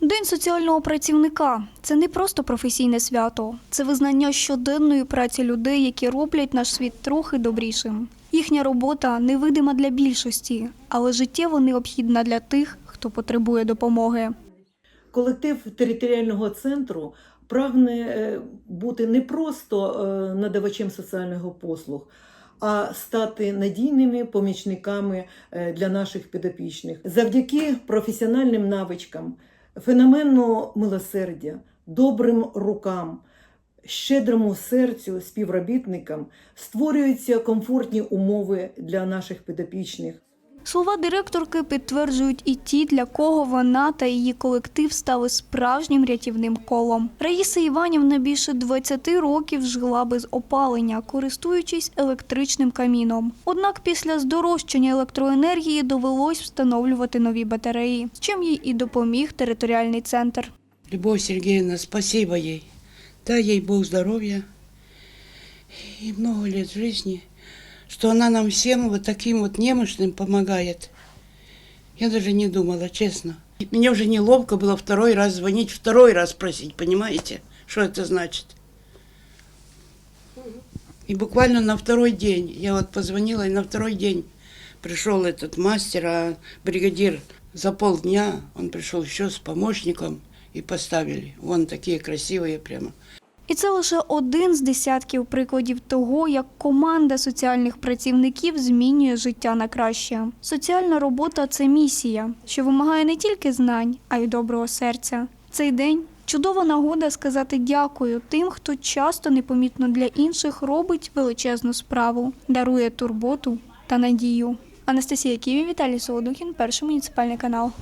День соціального працівника це не просто професійне свято, це визнання щоденної праці людей, які роблять наш світ трохи добрішим. Їхня робота невидима для більшості, але життєво необхідна для тих, хто потребує допомоги. Колектив територіального центру прагне е, бути не просто е, надавачем соціальних послуг, а стати надійними помічниками е, для наших підопічних. Завдяки професіональним навичкам, феномену милосердя, добрим рукам, щедрому серцю співробітникам створюються комфортні умови для наших підопічних. Слова директорки підтверджують і ті, для кого вона та її колектив стали справжнім рятівним колом. Раїса Іванівна більше 20 років жила без опалення, користуючись електричним каміном. Однак після здорожчання електроенергії довелось встановлювати нові батареї, з чим їй і допоміг територіальний центр. Любовь Сергеевна, спасибо ей. Дай ей Бог здоровья и много лет жизни, что она нам всем вот таким вот немощным помогает. Я даже не думала, честно. Мне уже неловко было второй раз звонить, второй раз просить, понимаете, что это значит. И буквально на второй день, я вот позвонила, и на второй день пришел этот мастер, а бригадир за полдня, он пришел еще с помощником и поставили. Вон такие красивые прямо. І це лише один з десятків прикладів того, як команда соціальних працівників змінює життя на краще. Соціальна робота це місія, що вимагає не тільки знань, а й доброго серця. Цей день чудова нагода сказати дякую тим, хто часто непомітно для інших робить величезну справу, дарує турботу та надію. Анастасія Ківі, Віталій Солодухін, перший муніципальний канал.